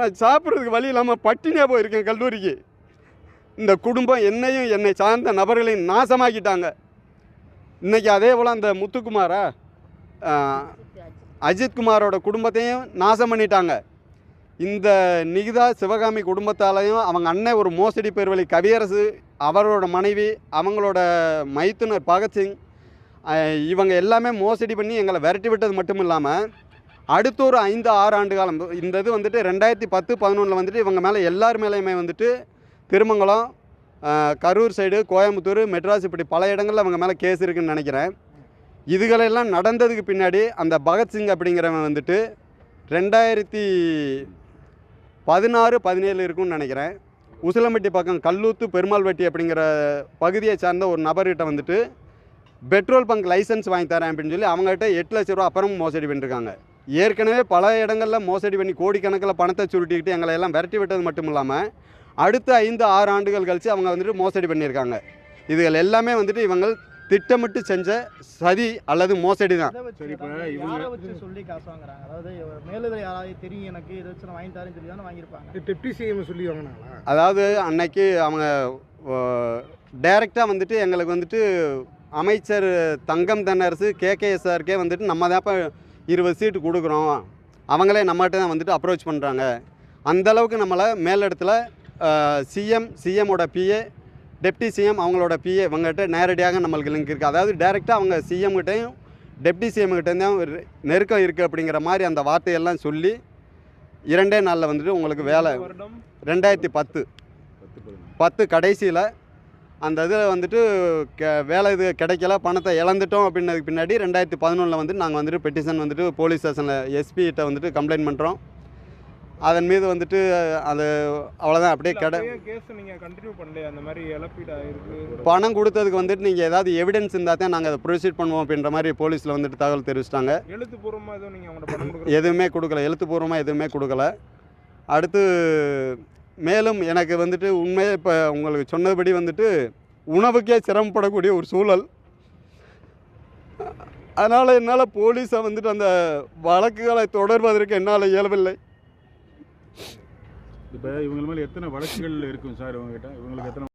ஆனால் சாப்பிட்றதுக்கு வழி இல்லாமல் பட்டினியாக போயிருக்கேன் கல்லூரிக்கு. இந்த குடும்பம் என்னையும் என்னை சார்ந்த நபர்களையும் நாசமாக்கிட்டாங்க. இன்றைக்கி அதே போல் அந்த முத்துக்குமாரா அஜித்குமாரோட குடும்பத்தையும் நாசம் பண்ணிட்டாங்க. இந்த நிகிதா சிவகாமி குடும்பத்தாலையும் அவங்க அண்ணன் ஒரு மோசடி பெருவழி கவியரசு அவரோட மனைவி அவங்களோட மைத்துனர் பகத்சிங் இவங்க எல்லாமே மோசடி பண்ணி எங்களை விரட்டி விட்டது மட்டும் இல்லாமல் அடுத்த ஒரு ஐந்து ஆறு ஆண்டு காலம். இந்த இது வந்துட்டு ரெண்டாயிரத்தி பத்து பதினொன்றில் வந்துட்டு இவங்க மேலே எல்லார் மேலேயுமே வந்துட்டு திருமங்கலம் கரூர் சைடு கோயம்புத்தூர் மெட்ராஸ் இப்படி பல இடங்களில் அவங்க மேலே கேஸ் இருக்குன்னு நினைக்கிறேன். இதுகளெல்லாம் நடந்ததுக்கு பின்னாடி அந்த பகத்சிங் அப்படிங்கிறவன் வந்துட்டு ரெண்டாயிரத்தி பதினாறு பதினேழு இருக்கும்னு நினைக்கிறேன். உசிலம்பட்டி பக்கம் கல்லூத்து பெருமாள்வட்டி அப்படிங்கிற பகுதியை சார்ந்த ஒரு நபர்கிட்ட வந்துட்டு பெட்ரோல் பங்க் லைசன்ஸ் வாங்கி தரேன் அப்படின்னு சொல்லி அவங்ககிட்ட எட்டு லட்ச ரூபா அப்புறம் மோசடி பண்ணிருக்காங்க. ஏற்கனவே பல இடங்களில் மோசடி பண்ணி கோடிக்கணக்கில் பணத்தை சுருட்டிக்கிட்டு எங்களை எல்லாம் விரட்டி விட்டது மட்டும் இல்லாமல் அடுத்த ஐந்து ஆறு ஆண்டுகள் கழித்து அவங்க வந்துட்டு மோசடி பண்ணியிருக்காங்க. இதுகள் எல்லாமே வந்துட்டு இவங்க திட்டமிட்டு செஞ்ச சதி அல்லது மோசடி தான். சரி, இப்ப? இவங்க- சொல்லி காசு வாங்குறாங்க? அதாவது மேலதில் யாராவது தெரியும் எனக்கு இதை வச்சு நான் வாங்கி தரேன்னு சொல்லி தானே வாங்கியிருப்பாங்க. டெப்டி சிஎம் சொல்லி வாங்கினாங்களா? அதாவது அன்னைக்கு அவங்க டைரெக்டாக வந்துட்டு எங்களுக்கு வந்துட்டு அமைச்சர் தங்கம் தென்னரசு கேகேஎஸ்ஆருக்கே வந்துட்டு நம்ம தான் இப்போ இருபது சீட்டு கொடுக்குறோம். அவங்களே நம்மகிட்ட தான் வந்துட்டு அப்ரோச் பண்ணுறாங்க அந்தளவுக்கு நம்மளை மேலிடத்துல சிஎம் சிஎம்மோட பிஏ டெப்டி சிஎம் அவங்களோட பிஏ இவங்ககிட்ட நேரடியாக நம்மளுக்கு லிங்க் இருக்குது அதாவது டைரெக்டாக அவங்க சிஎம் கிட்டேயும் டெப்டி சிஎம் கிட்டேயும் ஒரு நெருக்கம் இருக்குது அப்படிங்கிற மாதிரி அந்த வார்த்தையெல்லாம் சொல்லி இரண்டே நாளில் வந்துட்டு உங்களுக்கு வேலை. ரெண்டாயிரத்தி பத்து. பத்து கடைசியில் அந்த இதில் வந்துட்டு கெ வேலை இது கிடைக்கல பணத்தை இழந்துட்டோம் அப்படின்னதுக்கு பின்னாடி ரெண்டாயிரத்தி பதினொன்றில் வந்து நாங்கள் வந்துட்டு பெட்டிஷன் வந்துட்டு போலீஸ் ஸ்டேஷனில் எஸ்பிகிட்ட வந்துட்டு கம்ப்ளைண்ட் பண்ணுறோம் அதன் மீது வந்துட்டு அது அவ்வளோதான் அப்படியே கடை பணம் கொடுத்ததுக்கு வந்துட்டு நீங்கள் ஏதாவது எவிடன்ஸ் இருந்தால் தான் நாங்கள் அதை ப்ரொசீட் பண்ணுவோம் அப்படின்ற மாதிரி போலீஸில் வந்துட்டு தகவல் தெரிவிச்சிட்டாங்க. எழுத்துப்பூர்வமா எதுவும் நீங்க அவங்கள்ட்ட பணம் கொடுக்குற எதுவுமே கொடுக்கல எழுத்துப்பூர்வமாக எதுவுமே கொடுக்கல. அடுத்து மேலும் எனக்கு வந்துட்டு உண்மையாக இப்போ உங்களுக்கு சொன்னபடி வந்துட்டு உணவுக்கே சிரமப்படக்கூடிய ஒரு சூழல். அதனால் என்னால் போலீஸை வந்துட்டு அந்த வழக்குகளை தொடர்வதற்கு என்னால் இயலவில்லை. இப்போ இவங்க மேலே எத்தனை வழக்குகள் இருக்கும் சார் இவங்ககிட்ட இவங்களுக்கு எத்தனை